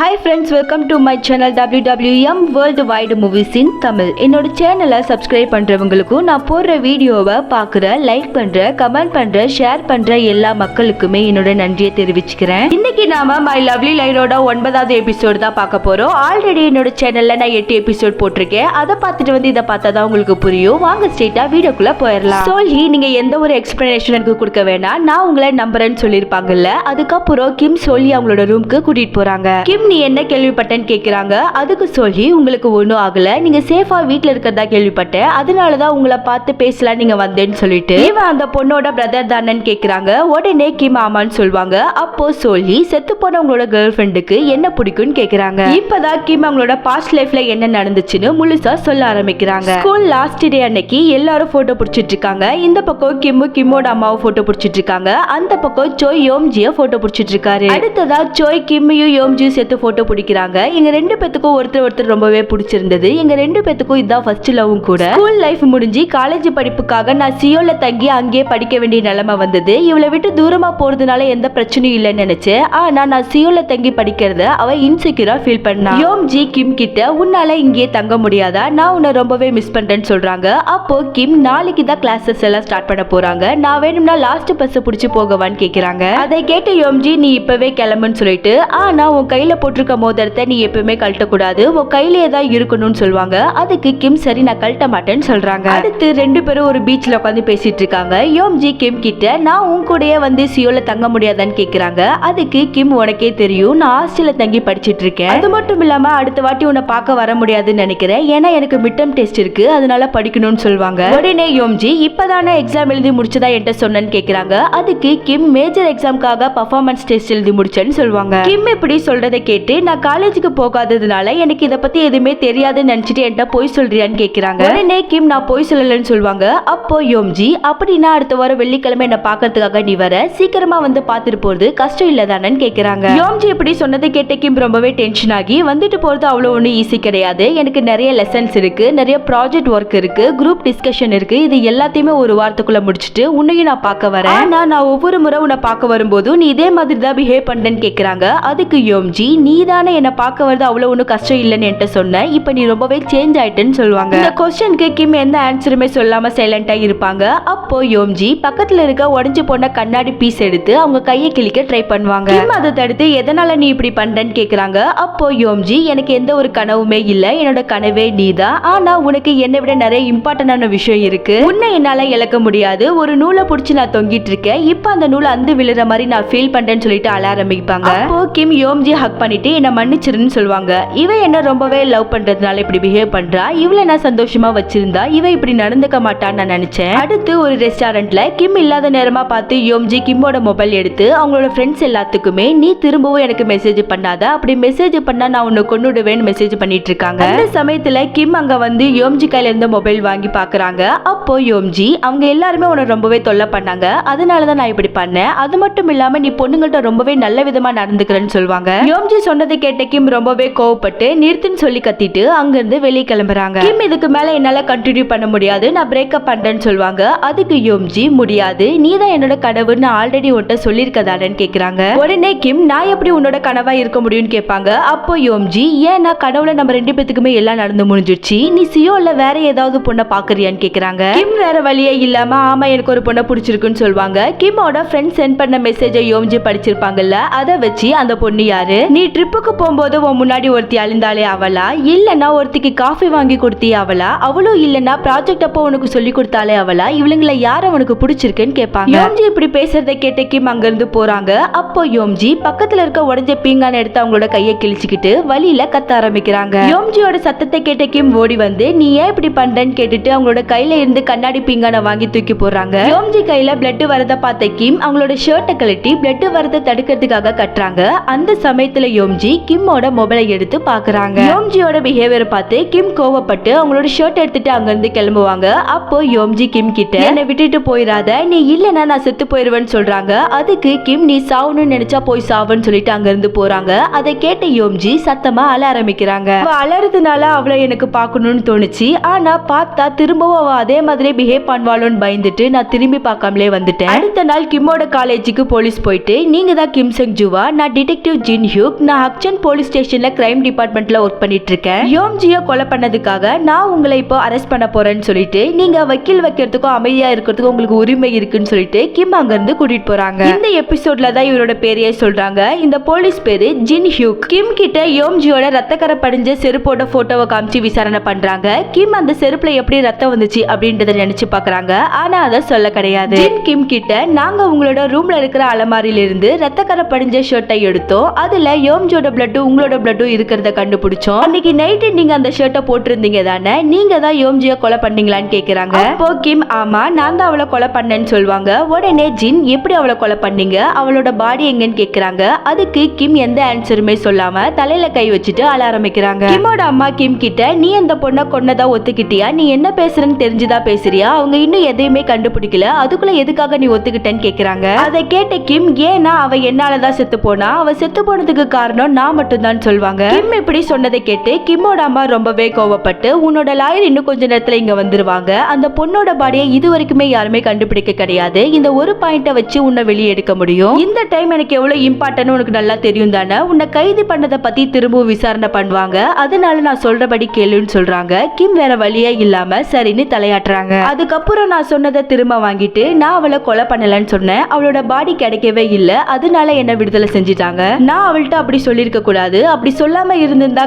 Hi friends welcome to my channel WWM world wide movies in Tamil என்னோட சேனலை subscribe பண்ணுறவங்களுக்கும் நான் போடுற வீடியோவை பார்க்குற லைக் பண்ணுற கமெண்ட் பண்ணுற ஷேர் பண்ணுற எல்லா மக்களுக்குமே என்னோட நன்றியை தெரிவிச்சுக்கிறேன். இன்னைக்கு நாம மை லவ்லி லைனோட ஒன்பதாவது எபிசோடு தான் பார்க்க போகிறோம் ஆல்ரெடி என்னோட சேனலில் நான் எட்டு எபிசோட் போட்டிருக்கேன். அதை பார்த்துட்டு வந்து இதை பார்த்தா தான் உங்களுக்கு புரியும். வாங்க ஸ்ட்ரெயிட்டாக வீடியோக்குள்ளே போயிடலாம். சொல்லி நீங்கள் எந்த ஒரு எக்ஸ்ப்ளனேஷன் எனக்கு கொடுக்க வேணாம். நான் உங்களை நம்புறேன்னு சொல்லியிருப்பாங்கல்ல. அதுக்கப்புறம் கிம் சொல்லி அவங்களோட ரூம்க்கு கூட்டிகிட்டு போகிறாங்க கிம் நீ என்ன கேள்விப்பட்டேன்னு கேட்குறாங்க அதுக்கு சொல்லி உங்களுக்கு ஒன்றும் ஆகலை. நீங்க சேஃபாக வீட்டில் இருக்கிறதா கேள்விப்பட்டேன். அதனாலதான் உங்களை பார்த்து பேசலாம் நீங்க வந்தேன்னு சொல்லிட்டு. இவன் அந்த பொண்ணோட பிரதர் தானேன்னு கேட்குறாங்க உடனே கிம் ஆமான்னு சொல்லுவாங்க. அப்போ சொல்லி செத்து போன உங்களோட கேர்ள் ஃப்ரெண்டுக்கு என்ன பிடிக்கும்னு கேட்குறாங்க இப்போதான் கிம் அவங்களோட பாஸ்ட் லைஃப்ல என்ன நடந்துச்சுன்னு முழுசா சொல்ல ஆரம்பிக்கிறாங்க. ஸ்கூல் லாஸ்ட் டே அன்னைக்கு எல்லாரும் போட்டோ பிடிச்சிட்டு இருக்காங்க. இந்த பக்கம் கிம்மு கிம்மோட அம்மாவை போட்டோ பிடிச்சிட்டு இருக்காங்க. அந்த பக்கம் சோய் யோம்ஜியை போட்டோ பிடிச்சிட்டு இருக்காரு. அடுத்ததா சோய் கிம்மையும் யோம்ஜியும் சேர்த்து ஃபோட்டோ பிடிக்கிறாங்க. எங்க ரெண்டு பேத்துக்கும் ஒருத்தர் ஒருத்தர் ரொம்பவே பிடிச்சிருந்தது. எங்க ரெண்டு பேத்துக்கும் இதான் ஃபர்ஸ்ட் லவ்வும் கூட. ஸ்கூல் லைஃப் முடிஞ்சு காலேஜ் படிப்புக்காக நான் சியோல தங்கி அங்கேயே படிக்க வேண்டிய நிலைமை வந்தது. இவளை விட்டு தூரமா போறதுனால எந்த பிரச்சனையும் இல்லைன்னு நினச்சி ஆனால் நான் சியோல தங்கி படிக்கிறத அவள் இன்செக்யூராக ஃபீல் பண்ணா. யோம்ஜி கிம் கிட்ட உன்னால இங்கேயே தங்க முடியாதா? நான் உன்னை ரொம்பவே மிஸ் பண்ணுறேன்னு சொல்கிறாங்க அப்போ கிம் நாளைக்கு தான் கிளாஸஸ் எல்லாம் ஸ்டார்ட் பண்ண போகிறாங்க நான் வேணும்னா லாஸ்ட் பஸ்ஸை பிடிச்சி போகவான்னு கேட்குறாங்க அதை கேட்ட யோம்ஜி நீ இப்போவே கிளம்புன்னு சொல்லிட்டு ஆனால் உன் கையில் போட்டிருக்க மோதிரத்தை நீ எப்பவுமே கழட்டக்கூடாது. உன் கையிலே தான் இருக்கணும்னு சொல்லுவாங்க. அதுக்கு கிம் சரி நான் கழட்ட மாட்டேன்னு சொல்றாங்க. அடுத்து ரெண்டு பேரும் ஒரு பீச்ல உட்காந்து பேசிட்டு இருக்காங்க. யோம்ஜி கிம் கிட்ட நான் உன் கூடயே வந்து சியோல தங்க முடியாதான்னு கேக்குறாங்க. அதுக்கு கிம் உனக்கே தெரியும். நான் ஹாஸ்டல்ல தங்கி படிச்சிட்டு இருக்கேன். அது மட்டும் இல்லாம அடுத்த வாட்டி உன்னை பார்க்க வர முடியாதுன்னு நினைக்கிறேன். ஏன்னா எனக்கு மிட்டம் டெஸ்ட் இருக்கு. அதனால படிக்கணும்னு சொல்லுவாங்க. உடனே யோம்ஜி இப்பதானே எக்ஸாம் எழுதி முடிச்சதா என்கிட்ட சொன்னேன்னு கேக்குறாங்க. அதுக்கு கிம் மேஜர் எக்ஸாம்க்காக பர்ஃபார்மன்ஸ் டெஸ்ட் எழுதி முடிச்சேன்னு சொல்லுவாங்க. கிம் இப்படி சொல்றதை கேட்டு நான் காலேஜுக்கு போகாததுனால எனக்கு இதை பத்தி எதுவுமே தெரியாதுன்னு நினைச்சிட்டு என்கிட்ட போய் சொல்றியான்னு கேக்குறாங்க. உடனே கிம் நான் போய் சொல்லலன்னு சொல்லுவாங்க. அப்போ யோம்ஜி அப்படின்னா அடுத்த வாரம் வெள்ளிக்கிழமை என்ன பார்க்கறதுக்காக நீ வர. சீக்கிரமா வந்து பாத்துட்டு போறது கஷ்டம் இல்லதானன்னு கேக்குறாங்க. யோம்ஜி இப்படி சொன்னதை கேட்ட கிம் ரொம்பவே டென்ஷன் ஆகி வந்துட்டு போறது அவ்வளவு ஒன்றும் ஈஸி கிடையாது. எனக்கு நிறைய லெசன்ஸ் இருக்கு நிறைய ப்ராஜெக்ட் ஒர்க் இருக்கு குரூப் டிஸ்கஷன் இருக்கு. இது எல்லாத்தையுமே ஒரு வாரத்துக்குள்ள முடிச்சிட்டு உன்னையும் நான் பார்க்க வரேன். ஆனா நான் ஒவ்வொரு முறை உன்னை பார்க்க வரும்போதும் நீ இதே மாதிரி தான் பிஹேவ் பண்ணேன்னு கேக்குறாங்க. அதுக்கு யோம்ஜி நீ தானே என்ன பார்க்க வரது அவ்வளவு ஒன்றும் கஷ்டம் இல்லைன்னு என்கிட்ட சொன்னேன் இப்போ நீ ரொம்பவே சேஞ்ச் ஆயிட்டேன்னு சொல்லுவாங்க. இந்த கொஸ்டினுக்கு கிம் எந்த ஆன்சருமே சொல்லாம சைலண்டாக இருப்பாங்க. அப்போ யோம்ஜி பக்கத்தில் இருக்க உடஞ்சு போன கண்ணாடி பீஸ் எடுத்து அவங்க கையை கிழிக்க ட்ரை பண்ணுவாங்க. கிம் அதை தடுத்து எதனால நீ இப்படி பண்றேன்னு கேட்குறாங்க அப்போ யோம்ஜி எனக்கு எந்த ஒரு கனவுமே இல்லை. என்னோட கனவே நீ தான் ஆனா உனக்கு என்னை விட நிறைய இம்பார்ட்டன்டான விஷயம் இருக்கு. உன்னை என்னால இழக்க முடியாது. ஒரு நூலை பிடிச்சி நான் தொங்கிட்டு இருக்கேன். இப்போ அந்த நூல் அந்து விழுற மாதிரி நான் ஃபீல் பண்றேன்னு சொல்லிட்டு அழ ஆரம்பிப்பாங்க. அப்போ கிம் யோம்ஜி ஹக் பண்ணிட்டு என்ன மன்னிச்சிருன்னு சொல்லுவாங்க. இவ என்ன ரொம்பவே லவ் பண்றதுனால இப்படி பிஹேவ் பண்றா. இவளை நான் சந்தோஷமா வச்சிருந்தா இவ இப்படி நடந்துக்க மாட்டான்னு நான் நினைச்சேன். அடுத்து ஒரு ரெஸ்டாரண்ட்ல கிம் இல்லாத நேரமா பார்த்து யோம்ஜி கிம்மோட மொபைல் எடுத்து அவங்களோட ஃப்ரெண்ட்ஸ் எல்லாத்துக்குமே நீ திரும்பவும் எனக்கு மெசேஜ் பண்ணாத. அப்படி மெசேஜ் பண்ணா நான் உன்னை கொண்டுடுவேன்னு மெசேஜ் பண்ணிட்டு இருக்காங்க அந்த சமயத்துல கிம் அங்க வந்து யோம்ஜி கையில இருந்த மொபைல் வாங்கி பாக்குறாங்க. அப்போ யோம்ஜி அவங்க எல்லாருமே உன்னை ரொம்பவே தொல்லை பண்ணாங்க. அதனால தான் நான் இப்படி பண்ணேன். அது மட்டும் இல்லாம நீ பொண்ணுங்கள்ட்ட ரொம்பவே நல்ல விதமா நடந்துக்கிறேன்னு சொல்லுவாங்க. யோம்ஜி சொன்னதை கேட்ட கிம் ரொம்பவே கோவப்பட்டு நிறுத்துன்னு சொல்லி கத்திட்டு அங்கிருந்து வெளியே கிளம்புறாங்க. கிம் இதுக்கு மேல என்னால கண்டினியூ பண்ண முடியாது. நான் பிரேக்கப் பண்றேன்னு சொல்லுவாங்க. அதுக்கு யோம்ஜி முடியாது. நீ தான் என்னோட கனவுன்னு ஆல்ரெடி உன்கிட்ட சொல்லியிருக்கதாடன்னு கேக்குறாங்க. உடனே கிம் நான் எப்படி உன்னோட கனவா இருக்க முடியும்னு கேட்பாங்க. அப்போ யோம்ஜி ஏன் நான் கனவுல நம்ம ரெண்டு பேத்துக்குமே எல்லாம் நடந்து முடிஞ்சிருச்சு? நீ சியோல வேற ஏதாவது பொண்ணை பாக்குறியான்னு கேக்குறாங்க. கிம் வேற வழியே இல்லாம ஆமா எனக்கு ஒரு பொண்ணை பிடிச்சிருக்குன்னு சொல்லுவாங்க. கிம்மோட ஃப்ரெண்ட் சென்ட் பண்ண மெசேஜை யோம்ஜி படிச்சிருப்பாங்கல்ல அதை வச்சு அந்த பொண்ணு யாரு? நீ ட்ரிப்புக்கு போகும்போது உன் முன்னாடி ஒருத்தி அழிந்தாலே அவளா? இல்லைன்னா ஒருத்திக்கு காஃபி வாங்கி கொடுத்தி அவளா? அவளும் இல்லைன்னா ப்ராஜெக்ட் அப்போ உனக்கு சொல்லி கொடுத்தாலே அவளா? இவளுங்களை யார் அவனுக்கு பிடிச்சிருக்குன்னு கேட்பாங்க. யோம்ஜி இப்படி பேசுறதை கேட்ட கிம் அங்கிருந்து போறாங்க. அப்போ யோம்ஜி பக்கத்துல இருக்க உடஞ்ச பீங்கான எடுத்து அவங்களோட கையை கிழிச்சுக்கிட்டு வழியில கத்த ஆரம்பிக்கிறாங்க. யோம்ஜியோட சத்தத்தை கேட்ட கிம் ஓடி வந்து நீ ஏன் இப்படி பண்றேன்னு கேட்டுட்டு அவங்களோட கையில இருந்து கண்ணாடி பீங்கான வாங்கி தூக்கி போடுறாங்க. யோம்ஜி கையில பிளட் வரத பார்த்த கிம் அவங்களோட ஷர்ட்டை கழட்டி பிளட் வரத தடுக்கிறதுக்காக கட்டுறாங்க. அந்த சமயத்துல யோம்ஜி கிம்மோட மொபைலை எடுத்து பாக்குறாங்க யோம்ஜியோட பிஹேவியர் பார்த்து கிம் கோவப்பட்டு அவங்களோட ஷர்ட் எடுத்துட்டு அங்க இருந்து கிளம்புவாங்க. அப்போ யோம்ஜி கிம் கிட்ட என்னை விட்டுட்டு போயிடாத நீ இல்லனா நான் செத்து போயிருவேன்னு சொல்றாங்க. அதுக்கு கிம் நீ சாவணும்னு நினைச்சா போய் சாவுன்னு சொல்லிட்டு அங்க இருந்து போறாங்க. அதை கேட்ட யோம்ஜி சத்தமா அழ ஆரம்பிக்கிறாங்க. அவ அலறதுனால அவளை எனக்கு பார்க்கணும்னு தோணுச்சு. ஆனா பார்த்தா திரும்பவும் அவ அதே மாதிரி பிஹேவ் பண்ணுவாளோன்னு பயந்துட்டு நான் திரும்பி பார்க்காமலே வந்துட்டேன். அடுத்த நாள் கிம்மோட காலேஜுக்கு போலீஸ் போயிட்டு நீங்க தான் கிம் செங் ஜுவா நான் டிடெக்டிவ் ஜின் ஹியூக் நான் ஹக்சன் போலீஸ் ஸ்டேஷன்ல கிரைம் டிபார்ட்மெண்ட்ல ஒர்க் பண்ணிட்டு இருக்கேன் யோம்ஜியை கொலை பண்ணதுக்காக நான் உங்களை இப்போ அரெஸ்ட் பண்ண போறேன்னு சொல்லிட்டு நீங்க வக்கீல் வைக்கிறதுக்கும் அமைதியா இருக்கிறதுக்கும் உங்களுக்கு உரிமை இருக்குன்னு சொல்லிட்டு கிம் அங்க இருந்து கூட்டிட்டு போறாங்க. இந்த எபிசோட்ல தான் இவரோட பேரையே சொல்றாங்க. இந்த போலீஸ் பேரு ஜின் ஹியூக். கிம் கிட்ட யோம்ஜியோட ரத்தக்கரை படிஞ்ச செருப்போட போட்டோவை காமிச்சு விசாரணை பண்றாங்க. கிம் அந்த செருப்புல எப்படி ரத்தம் வந்துச்சு அப்படின்றத நினைச்சு பாக்குறாங்க. ஆனா அதை சொல்ல கிடையாது. ஜின் கிம் கிட்ட நாங்க உங்களோட ரூம்ல இருக்கிற அலமாரியில இருந்து ரத்தக்கரை படிஞ்ச ஷர்ட்டை எடுத்தோம். அதுல யோம்ஜியோட பிளட்டும் உங்களோட பிளட்டும் இருக்கிறத கண்டுபிடிச்சோம். அன்னைக்கு நைட்டு நீங்க அந்த ஷர்ட்டை போட்டிருந்தீங்க தானே? நீங்க தான் யோம்ஜிய கொலை பண்ணீங்களான்னு கேக்குறாங்க. அப்போ கிம் ஆமா நான் தான் அவளை கொலை பண்ணேன்னு சொல்லுவாங்க. உடனே ஜின் எப்படி அவளை கொலை பண்ணீங்க? அவளோட பாடி எங்கன்னு கேக்குறாங்க. அதுக்கு கிம் எந்த ஆன்சருமே சொல்லாம தலையில கை வச்சுட்டு அழ ஆரம்பிக்கிறாங்க. கிம்மோட அம்மா கிம் கிட்ட நீ அந்த பொண்ணை கொன்னதா ஒத்துக்கிட்டியா? நீ என்ன பேசுறன்னு தெரிஞ்சுதா பேசுறியா? அவங்க இன்னும் எதையுமே கண்டுபிடிக்கல. அதுக்குள்ள எதுக்காக நீ ஒத்துக்கிட்டேன்னு கேக்குறாங்க. அதை கேட்ட கிம் ஏன்னா அவ என்னாலதான் செத்து போனா? அவ செத்து போனதுக்கு காரணம் நான் மட்டும்தான் சொல்லுவாங்க கிம் இப்படி சொன்னதை கேட்டு கிம்மோட அம்மா ரொம்பவே கோவப்பட்டு உன்னோட லாயர் இன்னும் கொஞ்ச நேரத்துல இங்க வந்துருவாங்க. அந்த பொண்ணோட பாடியை இது வரைக்குமே யாருமே கண்டுபிடிக்க கிடையாது. இந்த ஒரு பாயிண்ட வச்சு உன்னை வெளியே எடுக்க முடியும். இந்த டைம் எனக்கு எவ்வளவு இம்பார்ட்டன் உனக்கு நல்லா தெரியும் தானே? உன்னை கைது பண்ணதை பத்தி திரும்பவும் விசாரணை பண்ணுவாங்க. அதனால நான் சொல்றபடி கேளுன்னு சொல்றாங்க. கிம் வேற வழியே இல்லாம சரின்னு தலையாட்டுறாங்க. அதுக்கப்புறம் நான் சொன்னதை திரும்ப வாங்கிட்டு நான் அவளை கொலை பண்ணலன்னு சொன்னேன். அவளோட பாடி கிடைக்கவே இல்ல. அதனால என்ன விடுதலை செஞ்சிட்டாங்க. நான் அவள்கிட்ட அப்படி சொல்லியிருக்க கூடாது. அப்படி சொல்லாமல் இருந்திருந்தா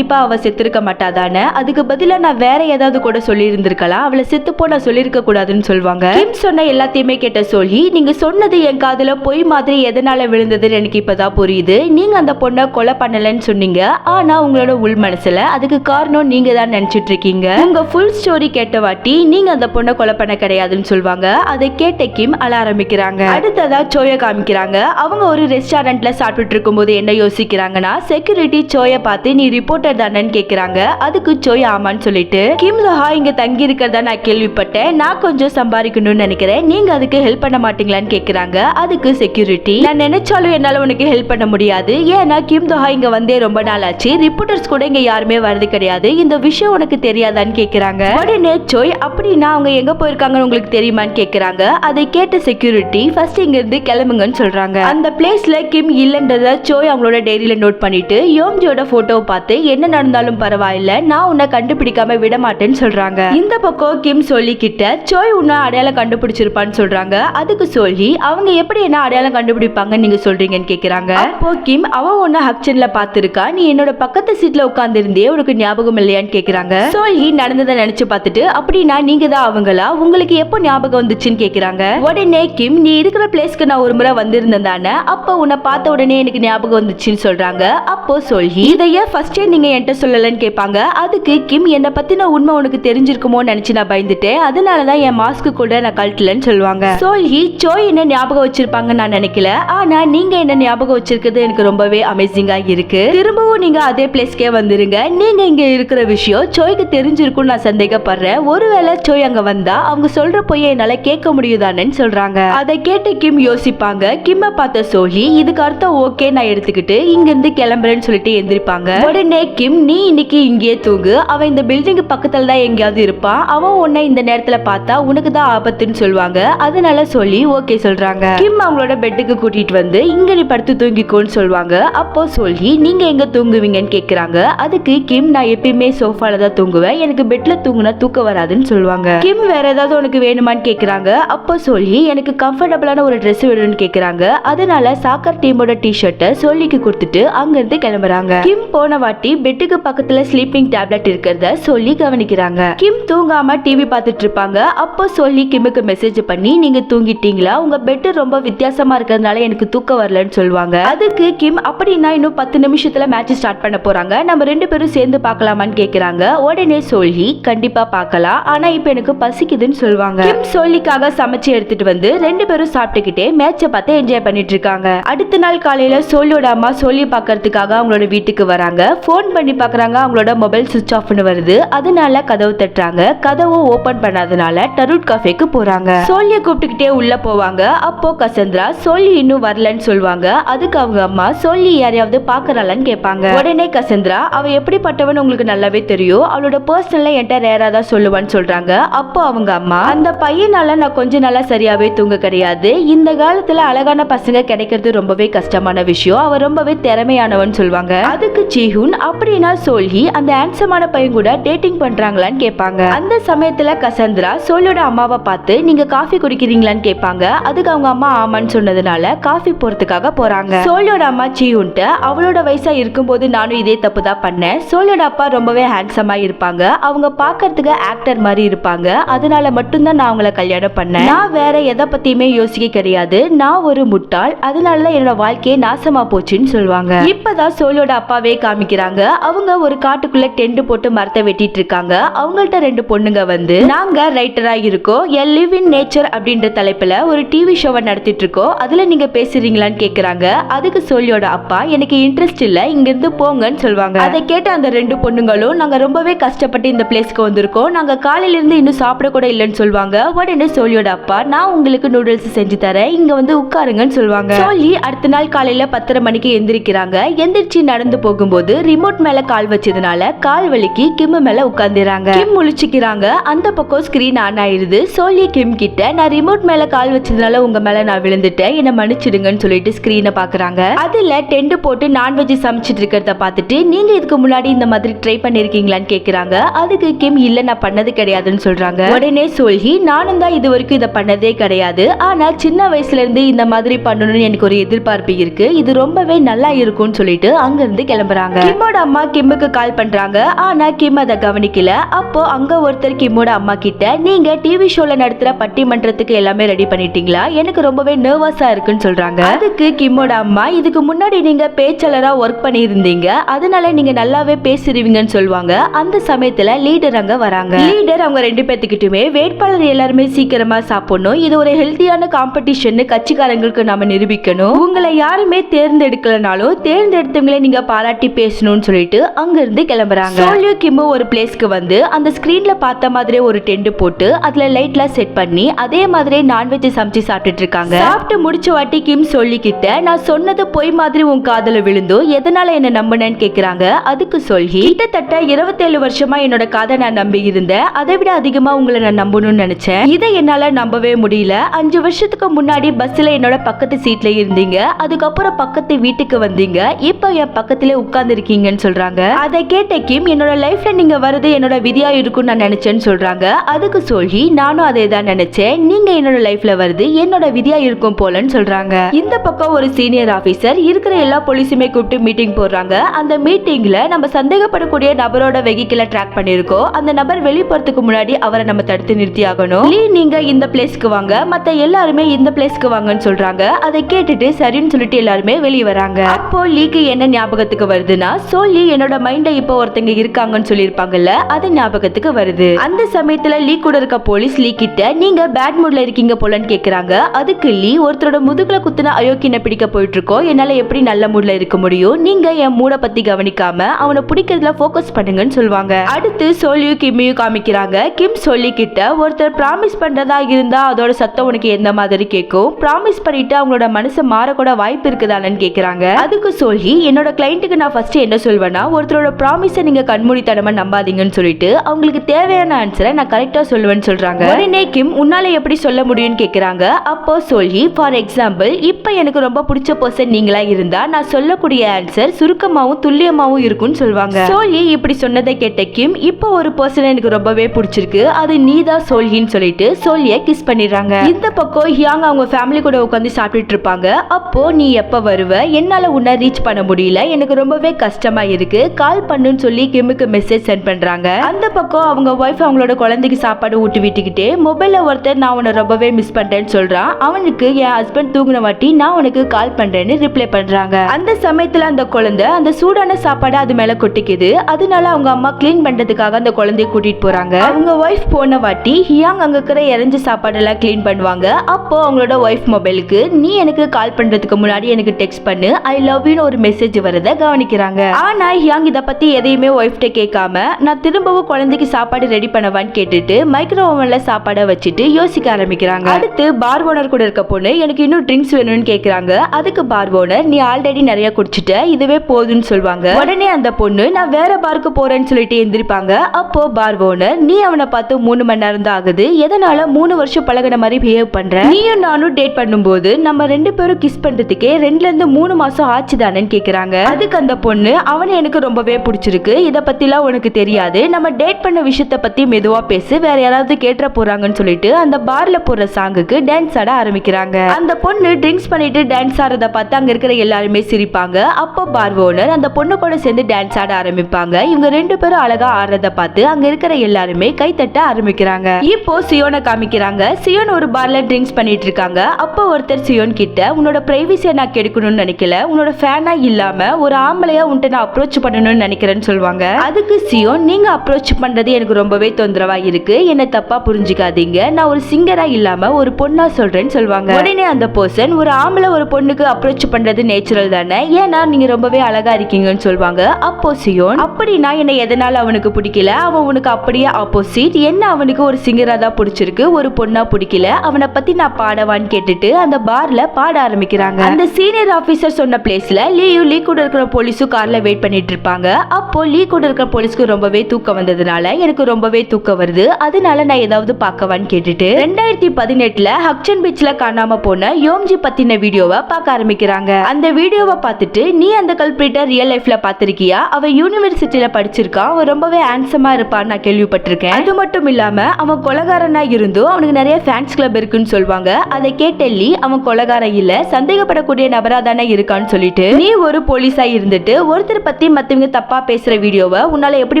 அவள் செத்துருக்க மாட்டா மாட்டாதானே. அதுக்கு பதிலாக நான் வேற ஏதாவது கூட சொல்லியிருந்திருக்கலாம். அவளை செத்து போன சொல்லியிருக்க கூடாதுன்னு சொல்லுவாங்க கிம் சொன்ன எல்லாத்தையுமே கேட்ட சொல்லி நீங்க சொன்னது என் காதில் பொய் மாதிரி எதனால விழுந்ததுன்னு எனக்கு இப்பதான் புரியுது. நீங்க அந்த பொண்ணை கொலை பண்ணலன்னு சொன்னீங்க. ஆனா உங்களோட உள் மனசுல அதுக்கு காரணம் நீங்க தான் நினைச்சிட்டு இருக்கீங்க உங்க ஃபுல் ஸ்டோரி கேட்ட வாட்டி நீங்க அந்த பொண்ணை கொலை பண்ண கிடையாதுன்னு சொல்லுவாங்க அதை கேட்ட கிம் அழ ஆரம்பிக்கிறாங்க. அடுத்ததா சோய காமிக்கிறாங்க. அவங்க ஒரு ரெஸ்டாரண்ட்ல சாப்பிட்டுட்டு இருக்கும்போது என்ன யோசிக்கிறாங்கன்னா செக்யூரிட்டி சோய பார்த்து நீ ரிப்போர்ட்டர் தானேன்னு கேக்குறாங்க. அதுக்கு சோய் ஆமான்னு சொல்லிட்டு கிம் லோஹா இங்க தங்கி இருக்கிறதா நான் கேள்விப்பட்டேன். நான் கொஞ்சம் சம்பாதிக்கணும்னு நினைக்கிறேன். நீங்க அதுக்கு ஹெல்ப் பண்ண மாட்டீங்களான்னு கேக்குறாங்க. அதுக்கு செக்யூரிட்டி நான் நினைச்சாலும் என்னால உனக்கு ஹெல்ப் பண்ண முடியாது. ஏன்னா கிம் தோஹா இங்க வந்தே ரொம்ப நாள் ஆச்சு. ரிப்போர்ட்டர்ஸ் கூட இங்க யாருமே வரது கிடையாது. இந்த விஷயம் உனக்கு தெரியாதான்னு கேக்குறாங்க. உடனே சோய் அப்படின்னா அவங்க எங்க போயிருக்காங்கன்னு உங்களுக்கு தெரியுமான்னு கேக்குறாங்க. அதை கேட்ட செக்யூரிட்டி ஃபர்ஸ்ட் இங்க இருந்து கிளம்புங்கன்னு சொல்றாங்க. அந்த பிளேஸ்ல கிம் இல்லைன்றத சோய் அவங்களோட டைரியில் நோட் பண்ணிட்டு யோம்ஜியோட போட்டோவை பார்த்து என்ன நடந்தாலும் பரவாயில்ல நான் உன்னை கண்டுபிடிக்காம விட மாட்டேன்னு சொல்றாங்க. இந்த பக்கம் கிம் சொல்லிக்கிட்ட சோய் உன்னை அடையாளம் கண்டுபிடிச்சிருப்பான்னு சொல்றாங்க. அதுக்கு சொல்லி அவங்க எப்படி என்ன அடையாளம் கண்டுபிடிப்பாங்கன்னு நீங்க சொல்றீங்கன்னு கேக்குறாங்க. அப்போ கிம் அவ உன்னை ஹக்சன்ல பாத்துருக்கா நீ என்னோட பக்கத்து சீட்ல உட்கார்ந்து இருந்தே உனக்கு ஞாபகம் இல்லையான்னு கேக்குறாங்க. சொல்லி நடந்ததை நினைச்சு பார்த்துட்டு அப்படின்னா நீங்க தான் அவங்களா? உங்களுக்கு எப்போ ஞாபகம் வந்துச்சுன்னு கேக்குறாங்க. உடனே கிம் நீ இருக்கிற பிளேஸ்க்கு நான் ஒரு முறை வந்திருந்தேன் தானே? அப்போ உன்னை பார்த்த உடனே எனக்கு ஞாபகம் வந்துச்சுன்னு சொல்றாங்க. அப்போ சொல்லி இதைய ஃபர்ஸ்டே நீங்க என்கிட்ட சொல்லலன்னு கேட்பாங்க. அதுக்கு கிம் என்னை பத்தின உண்மை உனக்கு தெரிஞ்சிருக்குமோன்னு நினைச்சு நான் பயந்துட்டேன். அதனாலதான் என் மாஸ்க் கூட நான் கழட்டலன்னு சொல்லுவாங்க. சோல்ஹி சோய் என்ன ஞாபகம் வச்சிருப்பாங்கன்னு நான் நினைக்கல. ஆனா நீங்க என்ன ஞாபகம் வச்சிருக்கிறது எனக்கு ரொம்பவே அமேசிங்கா இருக்கு. திரும்பவும் நீங்க அதே பிளேஸ்க்கே வந்துருங்க. நீங்க இங்க இருக்கிற விஷயம் சோய்க்கு தெரிஞ்சிருக்கும்னு நான் சந்தேகப்படுறேன். ஒருவேளை சோய் அங்க வந்தா அவங்க சொல்ற பொய்யை என்னால கேட்க முடியுதானேன்னு சொல்றாங்க. அதை கேட்டு கிம் யோசிப்பாங்க. கிம்மை பார்த்த சோழி இதுக்கு அர்த்தம் ஓகே நான் எடுத்துக்கிட்டு இங்க இருந்து கிளம்புறேன்னு சொல்லிட்டு எந்திரிப்பாங்க. உடனே கிம் நீ இன்னைக்கு இங்கேயே தூங்கு. அவன் இந்த பில்டிங் பக்கத்துல தான் எங்கேயாவது இருப்பான். அவன் உன்னை இந்த நேரத்துல பார்த்தா உனக்கு தான் ஆபத்துன்னு சொல்லுவாங்க. அதனால சொல்லி ஓகே சொல்றாங்க. கிம் அவங்களோட பெட்டுக்கு கூட்டிட்டு வந்து இங்க நீ படுத்து தூங்கிக்கோன்னு சொல்லுவாங்க. அப்போ சொல்லி நீங்க எங்க தூங்குவீங்கன்னு கேக்குறாங்க. அதுக்கு கிம் நான் எப்பயுமே சோஃபால தான் தூங்குவேன். எனக்கு பெட்ல தூங்குனா தூக்கம் வராதுன்னு சொல்லுவாங்க. கிம் வேற ஏதாவது உனக்கு வேணுமான்னு கேக்குறாங்க. அப்போ சொல்லி எனக்கு கம்ஃபர்டபுளான ஒரு ட்ரெஸ் வேணும்னு கேக்குறாங்க. அதனால சாக்கர் டீமோட டி ஷர்ட்டை சொல்லிக்கு கொடுத்துட்டு அங்கிருந்து கிளம்புறாங்க. கிம் போன வாட்டி பெட்டுக்கு பக்கத்துல ஸ்லீப்பிங் டேப்லெட் இருக்கிறத சொல்லி கவனிக்கிறாங்க. கிம் தூங்காம டிவி பார்த்துட்டு இருப்பாங்க. அப்போ சொல்லி கிம்முக்கு மெசேஜ் பண்ணி நீங்க தூங்கிட்டீங்களா? உங்க பெட் ரொம்ப வித்தியாசமா இருக்கிறதுனால எனக்கு தூக்கம் வரலன்னு சொல்லுவாங்க. அதுக்கு கிம் அப்படின்னா இன்னும் பத்து நிமிஷத்துல மேட்ச் ஸ்டார்ட் பண்ண போறாங்க. நம்ம ரெண்டு பேரும் சேர்ந்து பார்க்கலாமான்னு கேக்குறாங்க. உடனே சொல்லி கண்டிப்பா பார்க்கலாம். ஆனா இப்போ எனக்கு பசிக்குதுன்னு சொல்லுவாங்க. கிம் சொல்லிக்காக சமைச்சு எடுத்துட்டு வந்து ரெண்டு பேரும் சாப்பிட்டுக்கிட்டே மேட்சை பார்த்து என்ஜாய் பண்ணிட்டு இருக்காங்க. அடுத்த நாள் காலையில சோலியோட அம்மா சொல்லி பார்க்கறதுக்காக அவங்களோட வீட்டுக்கு வராங்க. ஃபோன் பண்ணி பார்க்குறாங்க அவங்களோட மொபைல் சுவிச் ஆஃப்னு வருது. அதனால கதவு தட்டுறாங்க. கதவும் ஓப்பன் பண்ணாதனால டருட் கஃபேக்கு போறாங்க. சோழியை கூப்பிட்டுக்கிட்டே உள்ள போவாங்க. அப்போ கசந்திரா சொல்லி இன்னும் வரலன்னு சொல்லுவாங்க அதுக்கு அவங்க அம்மா சொல்லி யாரையாவது பாக்குறாளான்னு கேட்பாங்க. உடனே கசந்திரா அவ எப்படிப்பட்டவன் உங்களுக்கு நல்லாவே தெரியும். அவளோட பர்சனல என்கிட்ட ரேரா தான் சொல்லுவான்னு சொல்றாங்க. அப்போ அவங்க அம்மா அந்த பையனால நான் கொஞ்ச நாளா சரியாவே தூங்க கிடையாது. இந்த காலத்துல அழகான பசங்க கிடைக்கிறது ரொம்பவே கஷ்டமான விஷயம். அவ ரொம்பவே திறமையானவன் சொல்லுவாங்க அதுக்கு ஜிஹூன் அப்படின்னா சோல்ஹி அந்த ஹேண்ட்ஸமான பையன் கூட டேட்டிங் பண்றாங்களான்னு கேட்பாங்க. அந்த சமயத்துல கசந்திரா சோலியோட அம்மாவை பார்த்து நீங்க காஃபி குடிக்கிறீங்களான்னு கேட்பாங்க. அதுக்கு அவங்க அம்மா ஆமான்னு சொன்னதுனால காஃபி போறதுக்காக போறாங்க. சோலியோட அம்மா சீஹுன்ட்டு அவளோட வயசா இருக்கும்போது நானும் இதே தப்பு தான் பண்ணேன். சோலியோட அப்பா ரொம்பவே ஹேண்ட்ஸமா இருப்பாங்க. அவங்க பார்க்கறதுக்கு ஆக்டர் மாதிரி இருப்பாங்க. அதனால மட்டும்தான் நான் அவங்கள கல்யாணம் பண்ணேன். நான் வேற எதை பத்தியுமே யோசிக்க கிடையாது. நான் ஒரு முட்டாள். அதனால தான் என்னோட வாழ்க்கையே நாசமா போச்சுன்னு சொல்லுவேன் சொல்லுவாங்க இப்பதான் சோலியோட அப்பாவே காமிக்கிறாங்க. அவங்க ஒரு காட்டுக்குள்ள டென்ட் போட்டு மரத்தை வெட்டிட்டு இருக்காங்க. அவங்கள்ட்ட ரெண்டு பொண்ணுங்க வந்து நாங்க ரைட்டரா இருக்கோம். எ லிவ் இன் நேச்சர் அப்படின்ற தலைப்புல ஒரு டிவி ஷோவை நடத்திட்டு இருக்கோம். அதுல நீங்க பேசுறீங்களான்னு கேக்குறாங்க. அதுக்கு சோலியோட அப்பா எனக்கு இன்ட்ரெஸ்ட் இல்ல. இங்க இருந்து போங்கன்னு சொல்லுவாங்க அதை கேட்ட அந்த ரெண்டு பொண்ணுங்களும் நாங்க ரொம்பவே கஷ்டப்பட்டு இந்த பிளேஸ்க்கு வந்திருக்கோம். நாங்க காலையில இருந்து இன்னும் சாப்பிட கூட இல்லைன்னு சொல்லுவாங்க உடனே சோலியோட அப்பா நான் உங்களுக்கு நூடுல்ஸ் செஞ்சு தரேன். இங்க வந்து உட்காருங்கன்னு சொல்லுவாங்க சோலி அடுத்த நாள் காலையில பத்தரை மணிக்கு எந்திரிக்கிறாங்க எந்திரிச்சு நடந்து போகும்போது ரிமோட் மேல கால் வச்சதுனால கால் வலிக்கு கிம் மேல உட்காந்துறாங்க கிம் முழிச்சுக்கிறாங்க. அந்த பக்கம் ஸ்கிரீன் ஆன் ஆயிருது. சோலி கிம் கிட்ட நான் ரிமோட் மேல கால் வச்சதுனால உங்க மேல நான் விழுந்துட்டேன். என்ன மன்னிச்சிடுங்கன்னு சொல்லிட்டு ஸ்கிரீனை பாக்குறாங்க. அதுல டென்ட் போட்டு நான்வெஜ் சமைச்சிட்டு இருக்கிறத பார்த்துட்டு நீங்க இதுக்கு முன்னாடி இந்த மாதிரி ட்ரை பண்ணிருக்கீங்களான்னு கேக்குறாங்க. அதுக்கு கிம் இல்ல நான் பண்ணது கிடையாதுன்னு சொல்றாங்க. உடனே சோல்ஹி நானும் தான் இது வரைக்கும் இதை பண்ணதே கிடையாது. ஆனா சின்ன வயசுல இருந்து இந்த மாதிரி பண்ணணும்னு எனக்கு ஒரு எதிர்பார்ப்பு இருக்கு. இது ரொம்பவே நல்ல இருக்கும்னு சொல்லிட்டு அங்க இருந்து கிளம்புறாங்க. கிம்மோட அம்மா கிம்முக்கு கால் பண்றாங்க. ஆனா கிம் அதை கவனிக்கல. அப்போ அங்க ஒருத்தர் கிம்மோட அம்மா கிட்ட நீங்க டிவி ஷோல நடத்துற பட்டிமன்றத்துக்கு எல்லாமே ரெடி பண்ணிட்டீங்களா? எனக்கு ரொம்பவே நர்வஸா இருக்குன்னு சொல்றாங்க. அதுக்கு கிம்மோட அம்மா இதுக்கு முன்னாடி நீங்க பேச்சாளரா ஒர்க் பண்ணியிருந்தீங்க. அதனால நீங்க நல்லாவே பேசிடுவீங்கன்னு சொல்லுவாங்க. அந்த சமயத்துல லீடர் அங்க வராங்க. லீடர் அவங்க ரெண்டு பேத்துக்கிட்டுமே வேட்பாளர் எல்லாருமே சீக்கிரமா சாப்பிடணும். இது ஒரு ஹெல்த்தியான காம்படிஷன் கட்சிக்காரங்களுக்கு நாம நிரூபிக்கணும். உங்களை யாருமே தேர்ந்தெடுக்கலனாலும் தேர்ந்தெடுத்தவங்களே நீங்க பாராட்டி பேசணும்னு சொல்லிட்டு அங்க இருந்து கிளம்புறாங்க சோலியோ கிம்மு ஒரு பிளேஸ்க்கு வந்து அந்த ஸ்கிரீன்ல பார்த்த மாதிரியே ஒரு டென்ட் போட்டு அதுல லைட்லாம் செட் பண்ணி அதே மாதிரியே நான்வெஜ் சமைச்சு சாப்பிட்டுட்டு இருக்காங்க. சாப்பிட்டு முடிச்ச வாட்டி கிம் சொல்லிக்கிட்ட நான் சொன்னது பொய் மாதிரி உன் காதல விழுந்தோ எதனால என்ன நம்பினேன்னு கேக்குறாங்க. அதுக்கு சொல்லி கிட்டத்தட்ட இருபத்தேழு வருஷமா என்னோட காதை நான் நம்பி இருந்தேன். அதை விட அதிகமா உங்களை நான் நம்பணும்னு நினைச்சேன். இதை என்னால நம்பவே முடியல. அஞ்சு வருஷத்துக்கு முன்னாடி பஸ்ல என்னோட பக்கத்து சீட்ல இருந்தீங்க. அதுக்கப்புறம் பக்கத்து வீட்டுக்கு வந்தீங்க இப்போ என் பக்கத்துல உட்கார்ந்து இருக்கீங்கன்னு சொல்றாங்க. அதை கேட்ட கிம் என்னோட லைஃப்ல நீங்க வரது என்னோட விதியா இருக்கும்னு நான் நினைச்சேன்னு சொல்றாங்க. அதுக்கு சொல்லி நானும் அதே தான் நினைச்சேன். நீங்க என்னோட லைஃப்ல வருது என்னோட விதியா இருக்கும் போலன்னு சொல்றாங்க. இந்த பக்கம் ஒரு சீனியர் ஆபீசர் இருக்கிற எல்லா போலீஸுமே கூப்பிட்டு மீட்டிங் போடுறாங்க. அந்த மீட்டிங்ல நம்ம சந்தேகப்படக்கூடிய நபரோட வெஹிக்கிளை ட்ராக் பண்ணிருக்கோம் அந்த நபர் வெளியே போறதுக்கு முன்னாடி அவரை நம்ம தடுத்து நிறுத்தி ஆகணும். லீ நீங்க இந்த பிளேஸ்க்கு வாங்க. மத்த எல்லாருமே இந்த பிளேஸ்க்கு வாங்கன்னு சொல்றாங்க. அதை கேட்டுட்டு சரின்னு சொல்லிட்டு எல்லாருமே வெளியே வராங்க. அப்போ லீக்கு என்ன ஞாபகத்துக்கு வருதுன்னா சொல்லி என்னோட மைண்ட இப்போ ஒருத்தங்க இருக்காங்கன்னு சொல்லியிருப்பாங்கல்ல அது ஞாபகத்துக்கு வருது. அந்த சமயத்துல லீ கூட இருக்க போலீஸ் லீ கிட்ட நீங்க பேட் மூட்ல இருக்கீங்க போலன்னு கேக்குறாங்க. அதுக்கு லீ ஒருத்தரோட முதுகுல குத்துன அயோக்கியனை பிடிக்க போயிட்டு இருக்கோம் என்னால எப்படி நல்ல மூட்ல இருக்க முடியும்? நீங்க என் மூட பத்தி கவனிக்காம அவனை பிடிக்கிறதுல ஃபோக்கஸ் பண்ணுங்கன்னு சொல்லுவாங்க. அடுத்து சோலியும் கிம்மியும் காமிக்கிறாங்க. கிம் சொல்லி கிட்ட ஒருத்தர் ப்ராமிஸ் பண்றதா இருந்தா அதோட சத்தம் உனக்கு எந்த மாதிரி கேட்கும் ப்ராமிஸ் பண்ணிட்டு அவங்களோட மனசு மாறக்கூட வாய்ப்பு இருக்குதானு கேக்குறாங்க. அதுக்கு சொல்லி என்னோட கிளைண்ட்டுக்கு நான் ஃபஸ்ட்டு என்ன சொல்வேன்னா ஒருத்தரோட ப்ராமிஸை நீங்கள் கண்மூடித்தனமாக நம்பாதீங்கன்னு சொல்லிட்டு அவங்களுக்கு தேவையான ஆன்சரை நான் கரெக்டாக சொல்லுவேன்னு சொல்கிறாங்க உடனே கிம் உன்னால் எப்படி சொல்ல முடியும்னு கேட்குறாங்க அப்போ சொல்லி ஃபார் எக்ஸாம்பிள் இப்போ எனக்கு ரொம்ப பிடிச்ச பர்சன் நீங்களாக இருந்தால் நான் சொல்லக்கூடிய ஆன்சர் சுருக்கமாகவும் துல்லியமாகவும் இருக்கும்னு சொல்லுவாங்க சோழி இப்படி சொன்னதை கேட்ட கிம் இப்போ ஒரு பர்சன் எனக்கு ரொம்பவே பிடிச்சிருக்கு. அது நீ தான் சோல்ஹின்னு சொல்லிட்டு சோல்லிய கிஸ் பண்ணிடுறாங்க. இந்த பக்கம் ஹியாங் அவங்க ஃபேமிலி கூட உட்காந்து சாப்பிட்டுட்டு இருப்பாங்க. அப்போ நீ எப்போ வருவ? என்னால உன்னை ரீச் பண்ண முடியல. எனக்கு ரொம்பவே கஷ்டமாக இருக்கு. கால் பண்ணுன்னு சொல்லி கிம்முக்கு மெசேஜ் சென்ட் பண்ணுறாங்க அந்த பக்கம் அவங்க ஒய்ஃப் அவங்களோட குழந்தைக்கு சாப்பாடு ஊட்டி விட்டுக்கிட்டே மொபைலில் ஒருத்தர் நான் உன்னை ரொம்பவே மிஸ் பண்ணுறேன்னு சொல்கிறான் அவனுக்கு என் ஹஸ்பண்ட் தூங்கின வாட்டி நான் உனக்கு கால் பண்ணுறேன்னு ரிப்ளை பண்ணுறாங்க அந்த சமயத்தில் அந்த குழந்தை அந்த சூடான சாப்பாடை அது மேலே கொட்டிக்குது. அதனால அவங்க அம்மா க்ளீன் பண்ணுறதுக்காக அந்த குழந்தைய கூட்டிகிட்டு போகிறாங்க அவங்க ஒய்ஃப் போன வாட்டி ஹியாங் அங்கே இருக்கிற இறஞ்ச சாப்பாடெல்லாம் க்ளீன் பண்ணுவாங்க. அப்போ அவங்களோட ஒய்ஃப் மொபைலுக்கு நீ எனக்கு கால் பண்ணுறதுக்கு முன்னாடி எனக்கு டெக்ஸ்ட் பண்ணு. ஐ லவ் யூன்னு ஒரு மெசேஜ் வரத கவனிக்கிறாங்க. ஆனா ஹியாங் இத பத்தி எதையுமே ஒய்ஃப்ட கேட்காம நான் திரும்பவும் குழந்தைக்கு சாப்பாடு ரெடி பண்ணவான்னு கேட்டுட்டு மைக்ரோ ஓவன்ல சாப்பாடை வச்சுட்டு யோசிக்க ஆரம்பிக்கிறாங்க. அடுத்து பார் ஓனர் கூட இருக்க பொண்ணு எனக்கு இன்னும் ட்ரிங்க்ஸ் வேணும்னு கேக்குறாங்க அதுக்கு பார் ஓனர் நீ ஆல்ரெடி நிறைய குடிச்சிட்ட இதுவே போதும்னு சொல்லுவாங்க உடனே அந்த பொண்ணு நான் வேற பாருக்கு போறேன்னு சொல்லிட்டு எந்திரிப்பாங்க. அப்போ பார் ஓனர் நீ அவனை பார்த்து மூணு மணி நேரம் தான் ஆகுது. எதனால மூணு வருஷம் பழகுன மாதிரி பிஹேவ் பண்ற? நீயும் நானும் டேட் பண்ணும்போது நம்ம ரெண்டு பேரும் கிஸ் பண்றதுக்கே ரெண்டுல இருந்து மூணு மாசம் ஆச்சுதானேன்னு கேக்குறாங்க. அதுக்கு அந்த பொண்ணு அவனை எனக்கு ரொம்பவே பிடிச்சிருக்கு. இத பத்திலாம் உனக்கு தெரியாது. நம்ம டேட் பண்ண விஷயத்த பத்தி மெதுவா பேசு. வேற யாராவது கேட்டுற போறாங்கன்னு சொல்லிட்டு அந்த பார்ல போடுற சாங்குக்கு டான்ஸ் ஆட ஆரம்பிக்கிறாங்க. அந்த பொண்ணு ட்ரிங்க்ஸ் பண்ணிட்டு டான்ஸ் ஆடுறத பார்த்து அங்க இருக்கிற எல்லாருமே சிரிப்பாங்க. அப்போ பார் ஓனர் அந்த பொண்ணு கூட சேர்ந்து டான்ஸ் ஆட ஆரம்பிப்பாங்க. இவங்க ரெண்டு பேரும் அழகா ஆடுறத பார்த்து அங்க இருக்கிற எல்லாருமே கைத்தட்ட ஆரம்பிக்கிறாங்க. இப்போ சியோனை காமிக்கிறாங்க. சியோன் ஒரு பார்ல ட்ரிங்க்ஸ் பண்ணிட்டு இருக்காங்க. அப்போ ஒருத்தர் சியோன் கிட்ட உன்னோட பிரைவசியை நான் கெடுக்கணும்னு நினைக்கல. உன்னோட ஃபேனா இல்லாம ஒரு ஆம்பளையா உன்ட்ட நான் அப்ரோச் பண்ணணும்னு நினைக்கிறேன்னு சொல்லுவாங்க. அதுக்கு சியோன் நீங்க அப்ரோச் பண்றது எனக்கு ரொம்பவே தொந்தரவா இருக்கு. என்ன தப்பா புரிஞ்சுக்காதீங்க. நான் ஒரு சிங்கரா இல்லாம ஒரு பொண்ணா சொல்றேன்னு சொல்லுவாங்க. உடனே அந்த பர்சன் ஒரு ஆம்பளை ஒரு பொண்ணுக்கு அப்ரோச் பண்றது நேச்சுரல் தானே. ஏன்னா நீங்க ரொம்பவே அழகா இருக்கீங்கன்னு சொல்லுவாங்க. அப்போ சியோன் அப்படின்னா என்ன எதனால அவனுக்கு பிடிக்கல? அவன் உனக்கு அப்படியே ஆப்போசிட் என்ன அவனுக்கு ஒரு சிங்கரா தான் பிடிச்சிருக்கு? ஒரு பொண்ணா பிடிக்கல? அவனை பத்தி நான் பாடவான்னு கேட்டுட்டு அந்த பார்ல பாட ஆரம்பிக்கிறாங்க. அந்த சீனியர் ஆபீசர் சொன்ன பிளேஸில் லீயும் லீ கூட இருக்கிற போலீஸும் காரில் வெயிட் பண்ணிட்டு இருப்பாங்க. அப்போ லீ கூட இருக்கிற போலீஸ்க்கு ரொம்பவே தூக்கம் வந்ததுனால எனக்கு ரொம்பவே தூக்கம் வருது. அதனால நான் ஏதாவது பார்க்கவான்னு கேட்டுட்டு ரெண்டாயிரத்தி பதினெட்டுல ஹக்சன் பீச்ல காணாம போன யோம்ஜி பத்தின வீடியோவை பார்க்க ஆரம்பிக்கிறாங்க. அந்த வீடியோவை பார்த்துட்டு நீ அந்த கல்பிரிட்ட ரியல் லைஃப்ல பார்த்திருக்கியா? அவன் யூனிவர்சிட்டியில படிச்சிருக்கான். அவன் ரொம்பவே ஹேண்ட்ஸமா இருப்பான்னு நான் கேள்விப்பட்டிருக்கேன். அது மட்டும் இல்லாம அவன் கொலகாரனா இருந்தும் அவனுக்கு நிறைய ஃபேன்ஸ் கிளப் இருக்குன்னு சொல்லுவாங்க அதை கேட்ட லீ அவன் கொலகாரன் இல்ல சந்தேகப்படக்கூடிய நபரா தானே இருக்கான்னு சொல்லிட்டு நீ ஒரு போலீஸா இருந்துட்டு ஒருத்தர் பத்தி மத்தவங்க தப்பா பேசுற வீடியோவை உன்னால எப்படி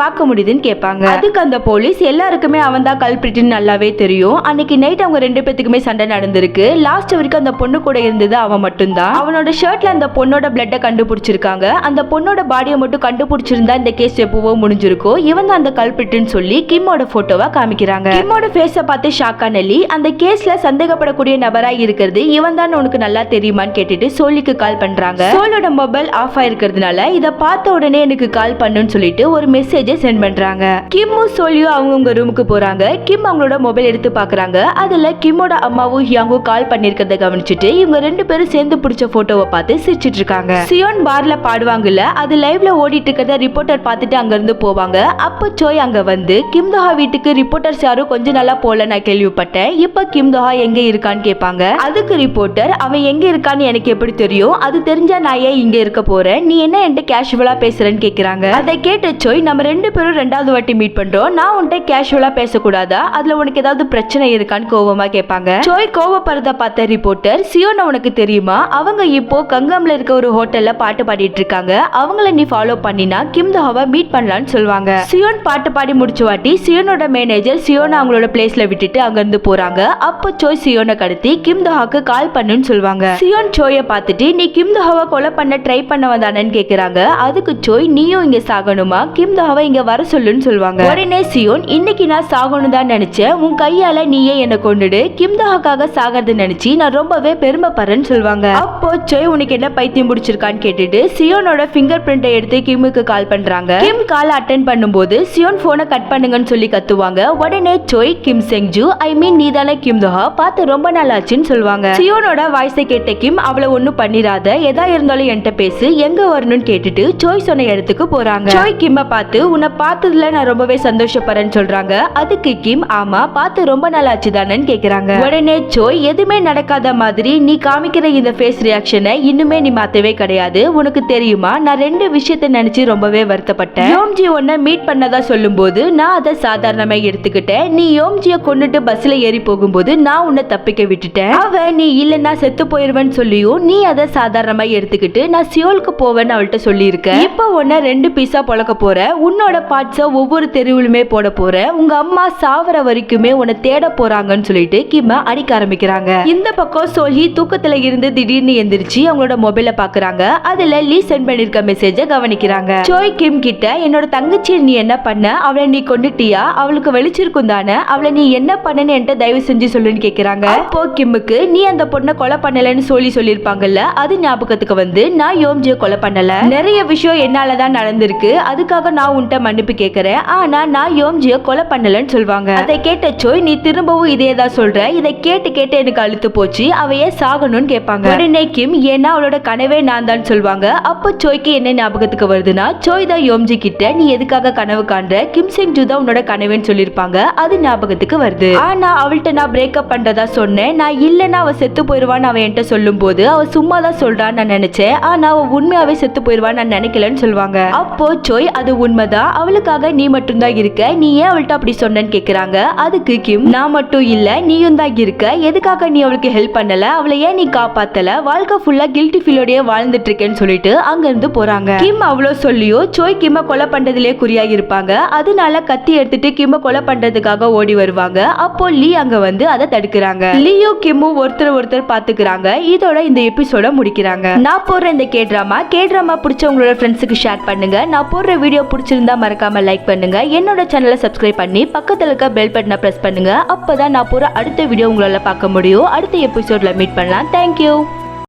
பார்க்க முடியுதுன்னு கேட்பாங்க. அதுக்கு அந்த போலீஸ் எல்லாருக்குமே அவன் தான் கல்பிரிட்டுன்னு நல்லாவே தெரியும். அன்னைக்கு நைட் அவங்க ரெண்டு பேத்துக்குமே சண்டை நடந்திருக்கு. லாஸ்ட் வரைக்கும் அந்த பொண்ணு கூட இருந்தது அவன் மட்டும்தான். அவனோட ஷர்ட்ல அந்த பொண்ணோட பிளட்டை கண்டுபிடிச்சிருக்காங்க. அந்த பொண்ணோட பாடியை மட்டும் கண்டுபிடிச்சிருந்தா இந்த கேஸ் எப்பவோ முடிஞ்சிருக்கும் இவன் தான் அந்த கல்பிரிட்னு சொல்லி கிம்மோட போட்டோவா காமிக்கிறாங்க. கிம்மோட ஃபேஸை பார்த்து ஷாக்கா நெல்லி அந்த கேஸ்ல சந்தேகப்படக்கூடிய நபரா இருக்கிறது இவன் தான் உனக்கு நல்லா தெரியுமான்னு கேட்டுட்டு சோழிக்கு கால் பண்றாங்க. சோலோட மொபைல் ஆஃப் ஆயிருக்கிறதுனால இதை பார்த்த உடனே எனக்கு கால் பண்ணுன்னு சொல்லிட்டு ஒரு மெசேஜை சென்ட் பண்றாங்க. கிம்மும் சோலியும் அவங்கவுங்க ரூமுக்கு போறாங்க. கிம் அவங்களோட மொபைல் எடுத்து பாக்குறாங்க அதுல கிம்மோட அம்மாவும் ஹியாங்கும் கால் பண்ணிருக்கிறத கவனிச்சுட்டு இவங்க ரெண்டு பேரும் சேர்ந்து பிடிச்ச போட்டோவை பார்த்து சிரிச்சிட்டு இருக்காங்க. சியோன் பார்ல பாடுவாங்கல்ல அது லைவ்ல ஓடிட்டு இருக்கிறத ரிப்போர்ட்டர் பார்த்துட்டு அங்க இருந்து போவாங்க. அப்போ சோய் அங்க வந்து கிம் தோஹா வீட்டுக்கு ரிப்போர்ட்டர்ஸ் யாரும் கொஞ்ச நாளா போல நான் கேள்விப்பட்டேன். இப்ப கிம் தோஹா எங்க இருக்கான்னு கேட்பாங்க. அதுக்கு ரிப்போர்ட்டர் அவன் எங்க இருக்கான்னு எனக்கு எப்படி தெரியும்? அது தெரிஞ்ச நான் நாயே இங்க இருக்க போற. நீ என்ன என்கிட்ட கேஷுவலா பேசுறேன்னு கேக்குறாங்க? அதை கேட்ட சோய் நம்ம ரெண்டு பேரும் ரெண்டாவது வாட்டி மீட் பண்றோம். நான் உன்கிட்ட கேஷுவலா பேசக்கூடாதா? அதுல உனக்கு ஏதாவது பிரச்சனை இருக்கான்னு கோவமாக கேட்பாங்க. சோய் கோவப்படுறத பார்த்த ரிப்போர்ட்டர் சியோனா உனக்கு தெரியுமா? அவங்க இப்போ கங்கம்ல இருக்க ஒரு ஹோட்டல்ல பாட்டு பாடிட்டு இருக்காங்க. அவங்கள நீ ஃபாலோ பண்ணினா கிம் தஹாவை மீட் பண்ணலான்னு சொல்லுவாங்க. சியோன் பாட்டு பாடி முடிச்ச வாட்டி சியோனோட மேனேஜர் சியோனை அவங்களோட பிளேஸ்ல விட்டுட்டு அங்க இருந்து போறாங்க. அப்போ சோய் சியோனை கடத்தி கிம் தஹாக்கு கால் பண்ணுன்னு சொல்லுவாங்க. சியோன் சோயை பார்த்துட்டு நீ கிம் தோஹாவை கொலை பண்ண ட்ரை பண்ண வந்தானன்னு கேக்குறாங்க. அதுக்கு சோய் நீயும் இங்க சாகணுமா? கிம் தோஹாவை இங்க வர சொல்லுன்னு சொல்லுவாங்க. உடனே சியோன் இன்னைக்கு நான் சாகணும் தான் நினைச்சேன். உன் கையால நீயே என்னை கொண்டுடு கிம் தோஹாக்காக சாகிறது நினைச்சு நான் ரொம்பவே பெருமைப்படுறேன்னு சொல்லுவாங்க. அப்போ சோய் உனக்கு என்ன பைத்தியம் பிடிச்சிருக்கான்னு கேட்டுட்டு சியோனோட ஃபிங்கர் பிரிண்டை எடுத்து கிம்முக்கு கால் பண்றாங்க. கிம் கால் அட்டன் பண்ணும்போது சியோன் போனை கட் பண்ணுங்கன்னு சொல்லி கத்துவாங்க. உடனே சோய் கிம் செங்ஜு ஐ மீன் நீ தானே கிம் தோஹா பார்த்து ரொம்ப நாள் ஆச்சுன்னு சொல்லுவாங்க. சியோனோட வாய்ஸை கேட்ட கிம் அவளை ஒன்னும் பண்ணிராத. எதா இருந்தாலும் என்கிட்ட பேசு. எங்க வரணும்னு கேட்டுட்டு சோய் சொன்ன இடத்துக்கு போறாங்க. சோய் கிம்ம பார்த்து உன்னை பார்த்ததுல நான் ரொம்பவே சந்தோஷப்படுறேன்னு சொல்றாங்க. அதுக்கு கிம் ஆமா பார்த்து ரொம்ப நாள் ஆச்சு தானேன்னு கேக்குறாங்க. உடனே சோய் எதுவுமே நடக்காத மாதிரி நீ காமிக்கிற இந்த ஃபேஸ் ரியாக்ஷனை இன்னுமே நீ மாத்தவே கிடையாது. உனக்கு தெரியுமா? நான் ரெண்டு விஷயத்தை நினைச்சு ரொம்பவே வருத்தப்பட்டேன். யோம்ஜி உன்னை மீட் பண்ணதா சொல்லும்போது நான் அதை சாதாரணமா எடுத்துக்கிட்டேன். நீ யோம்ஜிய கொண்டுட்டு பஸ்ல ஏறி போகும்போது நான் உன்னை தப்பிக்க விட்டுட்டேன். அவ நீ இல்லைன்னா செத்து போயிருவேன்னு சொல்லியும் நீ அதை சாதாரணமா எடுத்துக்கிட்டு நான் சியோலுக்கு போவேன்னு அவள்கிட்ட சொல்லியிருக்கேன் இப்போ உன்னை ரெண்டு பீஸா பழக்க போற. உன்னோட பார்ட்ஸை ஒவ்வொரு தெருவிலுமே போட போற. உங்க அம்மா சாவர வரைக்குமே உன்னை தேட போறாங்கன்னு சொல்லிட்டு கிம அடிக்க ஆரம்பிக்கிறாங்க. இந்த பக்கம் சோஹி தூக்கத்துல இருந்து திடீர்னு எந்திரிச்சு அவங்களோட மொபைல பாக்குறாங்க. அதுல லீ சென்ட் பண்ணிருக்க மெசேஜ கவனிக்கிறாங்க. சோய் கிம் கிட்ட என்னோட தங்கச்சி நீ என்ன பண்ண? அவளை நீ கொண்டுட்டியா அவளுக்கு வெளிச்சிருக்கும் தானே? அவளை நீ என்ன பண்ணனு என்கிட்ட தயவு செஞ்சு சொல்லுன்னு கேக்குறாங்க. அப்போ கிம்முக்கு நீ அந்த பொண்ணை கொலை பண்ணலன்னு சொல்லி சொல்லியிருப்பாங்கல்ல அது ஞாபகம் ஞாபகத்துக்கு வந்து நான் யோம்ஜிய கொலை பண்ணல. நிறைய விஷயம் என்னாலதான் நடந்திருக்கு. அதுக்காக நான் உன்கிட்ட மன்னிப்பு கேக்குறேன். ஆனா நான் யோம்ஜிய கொலை பண்ணலன்னு சொல்லுவாங்க அதை கேட்ட சோய் நீ திரும்பவும் இதே தான் சொல்ற? இதை கேட்டு கேட்டு எனக்கு அழுத்து போச்சு. அவ ஏன் சாகணும்னு கேட்பாங்க. உடனே கிம் ஏன்னா அவளோட கனவே நான் தான் சொல்லுவாங்க அப்போ சோய்க்கு என்ன ஞாபகத்துக்கு வருதுன்னா சோய் தான் யோம்ஜி கிட்ட நீ எதுக்காக கனவு காண்ற? கிம் செங் ஜூ தான் உன்னோட கனவுன்னு சொல்லிருப்பாங்க. அது ஞாபகத்துக்கு வருது. ஆனா அவள்கிட்ட நான் பிரேக்கப் பண்றதா சொன்னேன். நான் இல்லைன்னா அவ செத்து போயிருவான்னு அவன் என்கிட்ட சொல்லும் போது அவ சும்மா தான் சொல்றான்னு தான் நினைச்சேன். ஆனா அவ உண்மையாவே செத்து போயிடுவான்னு நான் நினைக்கலன்னு சொல்லுவாங்க. அப்போ சோய் அது உண்மைதான் அவளுக்காக நீ மட்டும்தான் இருக்க? நீ ஏன் அவள்கிட்ட அப்படி சொன்னேன்னு கேக்குறாங்க. அதுக்கு கிம் நான் மட்டும் இல்ல நீயும் தான் இருக்க. எதுக்காக நீ அவளுக்கு ஹெல்ப் பண்ணல? அவளை ஏன் நீ காப்பாத்தல? வாழ்க்கை ஃபுல்லா கில்ட்டி ஃபீலோடய வாழ்ந்துட்டு இருக்கேன்னு சொல்லிட்டு அங்க இருந்து போறாங்க. கிம் அவ்வளோ சொல்லியோ சோய் கிம்ம கொலை பண்றதுலயே குறியா இருப்பாங்க. அதனால கத்தி எடுத்துட்டு கிம்ம கொலை பண்றதுக்காக ஓடி வருவாங்க. அப்போ லீ அங்க வந்து அதை தடுக்கிறாங்க. லியோ கிம்மும் ஒருத்தர் ஒருத்தர் பாத்துக்கிறாங்க. இதோட இந்த எபிசோட முடிக்கிறாங்க. நான் போடுற இந்த கே ட்ராமா கே ட்ராமா பிடிச்சவங்களோட ஃப்ரெண்ட்ஸுக்கு ஷேர் பண்ணுங்க. நான் போடுற வீடியோ பிடிச்சிருந்தா மறக்காம லைக் பண்ணுங்க. என்னோட சேனலை சப்ஸ்கிரைப் பண்ணி பக்கத்தில் இருக்க பெல் பட்டனை ப்ரெஸ் பண்ணுங்க. அப்பதான் நான் போற அடுத்த வீடியோ உங்களால பார்க்க முடியும். அடுத்த எபிசோட்ல மீட் பண்ணலாம். தேங்க்யூ